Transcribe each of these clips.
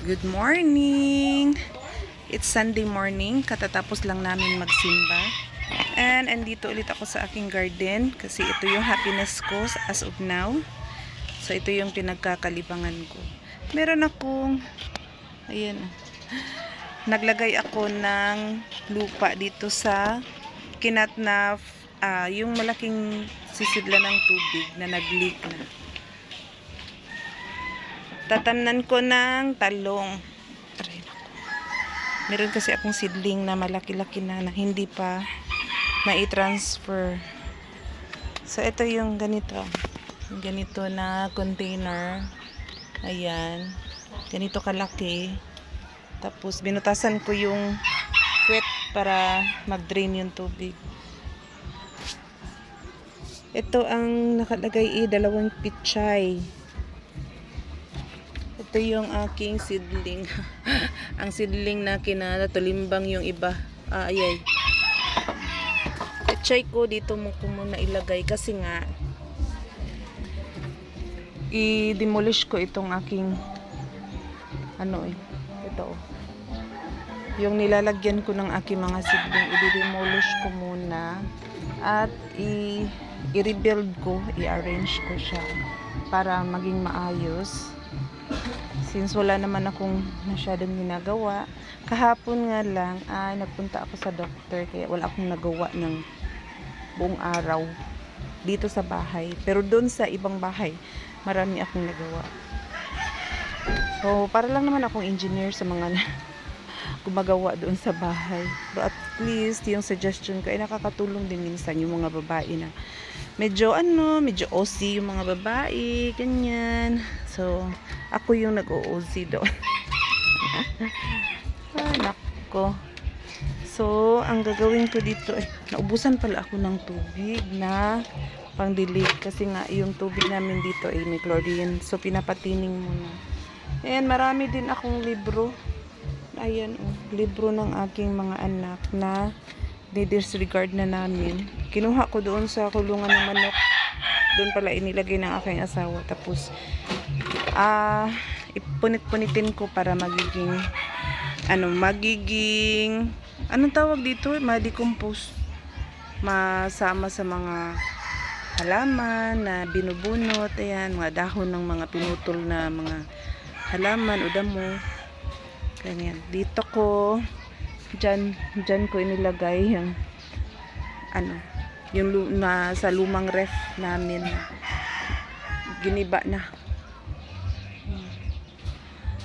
Good morning! It's Sunday morning. Katatapos lang namin magsimba. And andito ulit ako sa aking garden kasi ito yung happiness ko as of now. So ito yung pinagkakalibangan ko. Meron akong ayan. Naglagay ako ng lupa dito sa kinat na ah, yung malaking sisidla ng tubig na nag-leak na. Tatamnan ko ng talong. Meron kasi akong seedling na malaki-laki na, na hindi pa na-transfer. So, ito yung ganito. Yung ganito na container. Ayan. Ganito kalaki. Tapos, binutasan ko yung wet para mag-drain yung tubig. Ito ang nakalagay eh, dalawang pichay. Ito yung aking seedling. ang seedling na kinatulimbang yung iba. Ah, ayay. Pichay ko dito mo ko muna ilagay kasi nga i-demolish ko itong aking ano eh. Ito oh. Yung nilalagyan ko ng aking mga seedling, i-demolish ko muna at i- i-rebuild ko, i-arrange ko siya para maging maayos. Since wala naman akong masyadong ginagawa, kahapon nga lang ay nagpunta ako sa doctor kaya wala akong nagawa ng buong araw dito sa bahay. Pero doon sa ibang bahay, marami akong nagawa. So, para lang naman akong engineer sa mga gumagawa doon sa bahay. But at least, yung suggestion ko ay nakakatulong din minsan yung mga babae na medyo ano, medyo OC yung mga babae, ganyan. So, ako yung nag-OOC doon. ah, nako. So, ang gagawin ko dito ay naubusan pala ako ng tubig na pangdilig kasi nga yung tubig namin dito ay may chlorine. So, pinapatining muna. Ayan, marami din akong libro. Ayan, oh, libro ng aking mga anak na di-disregard na namin. Kinuha ko doon sa kulungan ng manok. Doon pala inilagay ng aking asawa. Tapos, ah, ipunit-punitin ko para magiging, ano, magiging, anong tawag dito? Ma-decompose. Masama sa mga halaman na binubunot. Ayan, mga dahon ng mga pinutol na mga halaman o damo. Ganyan. Dito ko, dyan, dyan ko inilagay yung, ano, yung na, sa lumang ref namin. Giniba na.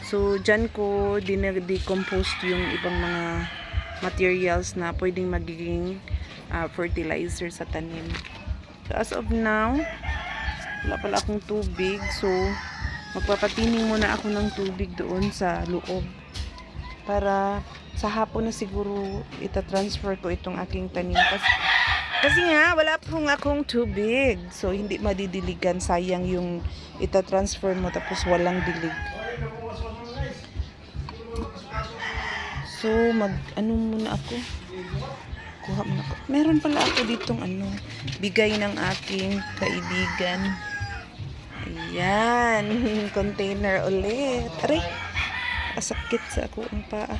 So, dyan ko dinag-decompose yung ibang mga materials na pwedeng magiging ah, fertilizer sa tanim. So, as of now, wala pala akong tubig. So, magpapatining muna ako ng tubig doon sa loob. Para sa hapon na siguro itatransfer ko itong aking tanim. Kasi, kasi nga, wala pong akong tubig. So, hindi madidiligan. Sayang yung itatransfer mo tapos walang dilig. So, mag, ano muna ako? Kuha muna ako. Meron pala ako ditong ano, bigay ng aking kaibigan. Ayan, container ulit. Aray, asakit sa ako ang paa.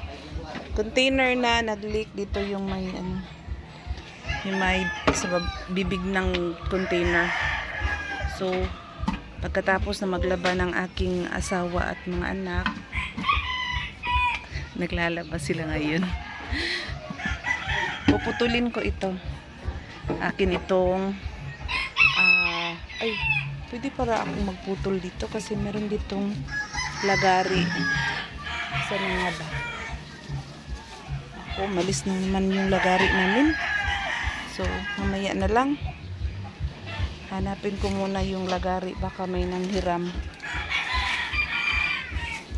Container na nag-leak dito yung may ano, yung may sa bibig ng container. So, pagkatapos na maglaba ng aking asawa at mga anak, naglalaba sila ngayon. Puputulin ko ito. Akin itong ah ay pwede para ako magputol dito kasi meron ditong lagari. Saan na nga ba? Ako, malis na naman yung lagari namin. So, mamaya na lang. Hanapin ko muna yung lagari. Baka may nanghiram.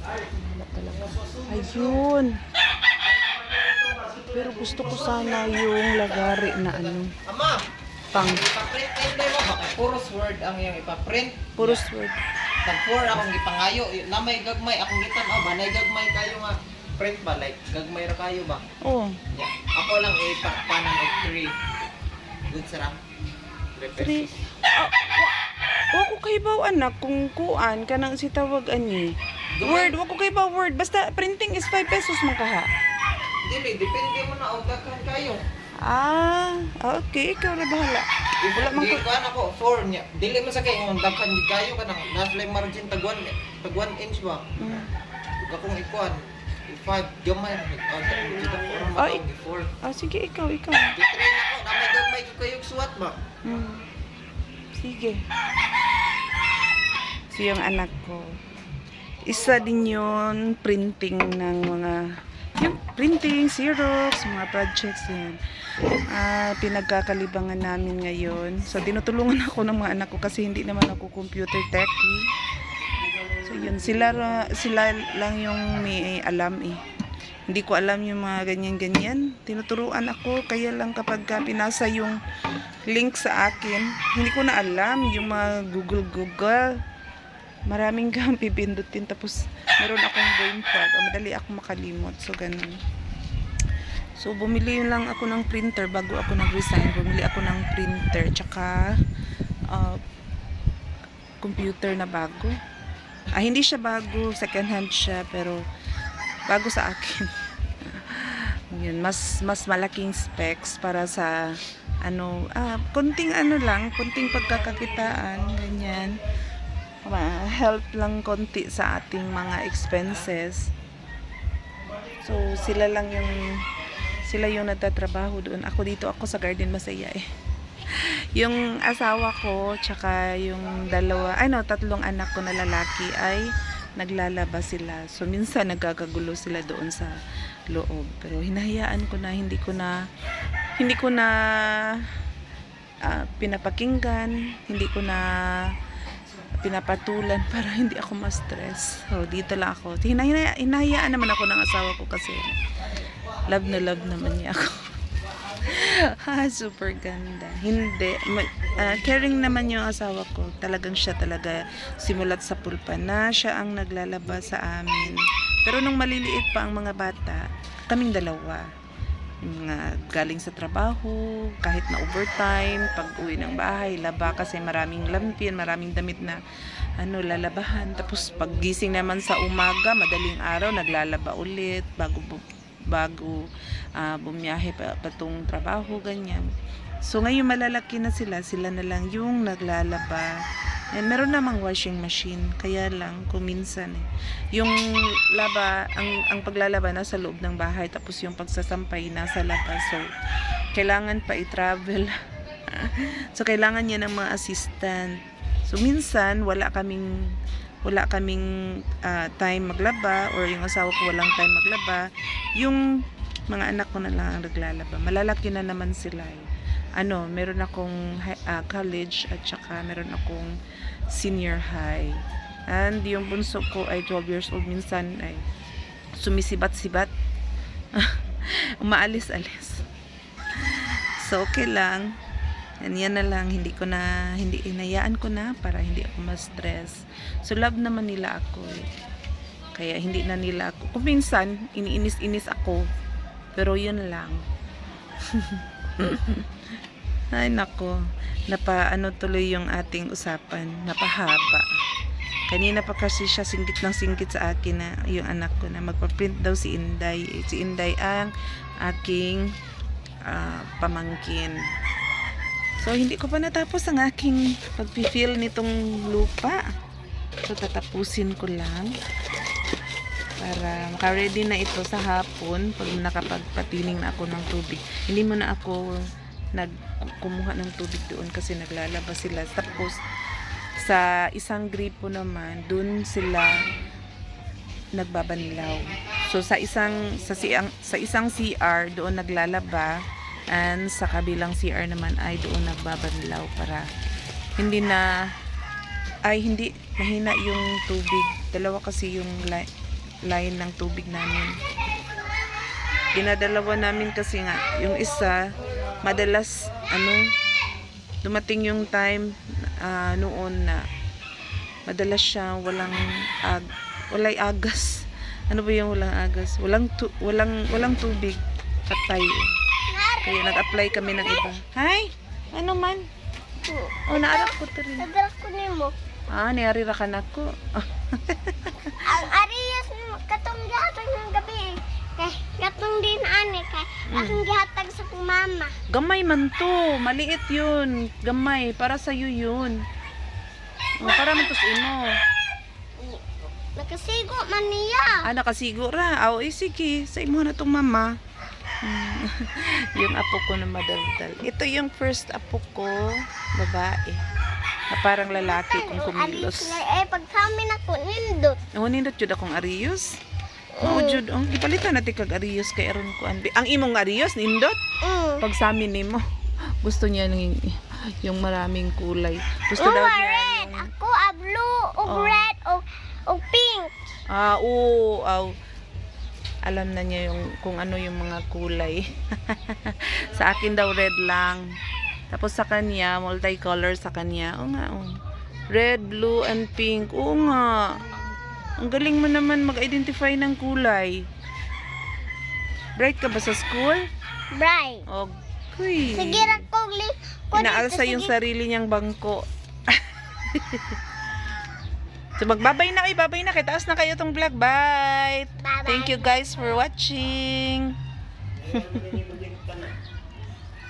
Wala talaga. Ayun. Pero gusto ko sana yung lagari na ano. Ama, Pang ipaprint kayo na mo. Baka puros word ang iyong ipaprint. puro sword. Tag four akong gipangayo. Namay gagmay akong gitan. Oh, banay gagmay kayo nga. Print ba? Like, gagmay ra kayo ba? Oh, Yeah. Ako lang ipakpanan og three. Good sarang. Three three. pesos. Ah, wa, wa ko kay baw anak kung kuan kanang si tawag ani. Word, wag ko kay ba word. Basta printing is 5 pesos man kaha. Dili, depende mo na og daghan kayo. Ah, okay. Ikaw na bahala. Wala man ko- ano ko, 4 niya. Dili man sa kay ang daghan di kayo kanang nasa lang margin tag 1 tag 1 inch ba. Mm. Akong ikuan. 5 gamay dito ko ra Ay. matawag 4. Ah, sige, ikaw, ikaw. Titrain ako na may gamay ko kayog suwat ba. Hmm. Sige. So, yung anak ko, isa din yun printing ng mga yung printing, Xerox, mga projects yan. Ah, pinagkakalibangan namin ngayon. So, tinutulungan ako ng mga anak ko kasi hindi naman ako computer techie. So, yun. Sila, sila lang yung may alam eh. Hindi ko alam yung mga ganyan-ganyan. Tinuturuan ako, kaya lang kapag ka pinasa yung link sa akin, hindi ko na alam yung mga Google-Google. Maraming kang pipindutin tapos meron akong brain fog. Ah, Madali ako makalimot. So, ganun. So, bumili lang ako ng printer bago ako nag-resign. Bumili ako ng printer tsaka ah, computer na bago. Ah, hindi siya bago, second hand siya, pero bago sa akin. Yun, mas mas malaking specs para sa ano, ah, konting ano lang, konting pagkakakitaan, ganyan. Ma- help lang konti sa ating mga expenses. So, sila lang yung sila yung nagtatrabaho doon. Ako dito, ako sa Garden Masaya eh. Yung asawa ko, tsaka yung dalawa, ay no, tatlong anak ko na lalaki ay naglalaba sila. So, minsan nagkakagulo sila doon sa loob. Pero hinahayaan ko na, hindi ko na, hindi ko na ah, pinapakinggan, hindi ko na pinapatulan para hindi ako ma-stress. So, dito lang ako. Hinahaya, hinahayaan naman ako ng asawa ko kasi love na love naman niya ako. ha, super ganda. Hindi. Ah, caring naman yung asawa ko. Talagang siya talaga simulat sa pulpa na siya ang naglalaba sa amin. Pero nung maliliit pa ang mga bata, kaming dalawa. Mga galing sa trabaho, kahit na overtime, pag uwi ng bahay, laba kasi maraming lampin, maraming damit na ano, lalabahan. Tapos pag gising naman sa umaga, madaling araw, naglalaba ulit bago bago ah, bumiyahe pa, patong trabaho, ganyan. So ngayon malalaki na sila, sila na lang yung naglalaba. And meron namang washing machine, kaya lang kuminsan eh. Yung laba, ang, ang paglalaba nasa loob ng bahay, tapos yung pagsasampay nasa labas. So, kailangan pa i-travel. so, kailangan niya ng mga assistant. So, minsan, wala kaming wala kaming ah, time maglaba or yung asawa ko walang time maglaba yung mga anak ko na lang ang naglalaba malalaki na naman sila eh. Ano meron akong ah, college at saka meron akong senior high and yung bunso ko ay 12 years old minsan ay sumisibat-sibat umaalis-alis so okay lang And yan na lang, hindi ko na, hindi inayaan ko na para hindi ako ma-stress. So, love naman nila ako eh. Kaya hindi na nila ako. Kung minsan, iniinis-inis ako. Pero yun lang. Ay nako, napa ano tuloy yung ating usapan, napahaba. Kanina pa kasi siya singgit ng singgit sa akin na yung anak ko na magpa-print daw si Inday. Si Inday ang aking ah, pamangkin. So, hindi ko pa natapos ang aking pag-fill nitong lupa. So, tatapusin ko lang para maka-ready na ito sa hapon pag nakapagpatining na ako ng tubig. Hindi mo na ako nagkumuha ng tubig doon kasi naglalabas sila. Tapos, sa isang gripo naman, doon sila nagbabanlaw. So sa isang sa siang sa isang CR doon naglalaba and sa kabilang CR naman ay doon nagbabanlaw para hindi na ay hindi mahina yung tubig. Dalawa kasi yung li- line ng tubig namin. Dinadalawa namin kasi nga yung isa madalas ano dumating yung time uh, noon na madalas siya walang ag walay agas. Ano ba yung walang agas? Walang tu walang walang tubig. Patay. Kaya nag-apply kami ng iba. Hi! Ano man? Oh naarak ko to rin. Naarak ko nimo ah niari ra kanak ko. Ang ariyas katong gihatag ng gabi eh. kay katong din ani kay mm. akong gihatag mama. Gamay man to. Maliit yun. Gamay. Para sa'yo yun. Oh, para man to sa imo. Nakasigo man niya. Ah, nakasigo ra. Aw, eh, sige. Sa imo na tong mama. Hmm. yung apo ko na madaldal. Ito yung first apo ko. Babae. Na parang lalaki kung kumilos. Alis na eh, pag sa amin ako nindot. Oh, nindot jud akong Arius. Oh, jud. Oh, gipalitan natin kag Arius kay aron ko anbi. Ang imong Arius nindot Mm. pag sa amin nimo. Gusto niya ng yung maraming kulay. Gusto Oh, daw niya red. yung Ako, a blue, o Oh. red, o, o pink. Ah, oo, aw. Alam na niya yung kung ano yung mga kulay. sa akin daw red lang. Tapos sa kanya, multicolor sa kanya. Oo nga, oh. Red, blue, and pink. Oo nga. Ang galing mo naman mag-identify ng kulay. Bright ka ba sa school? Bright. Okay. Sige ra ko, li. ko Inaalsa yung sarili niyang bangko. so magbabay na kayo, babay na. Kaya taas na kayo tong vlog. Bye! Bye-bye. Thank you guys for watching.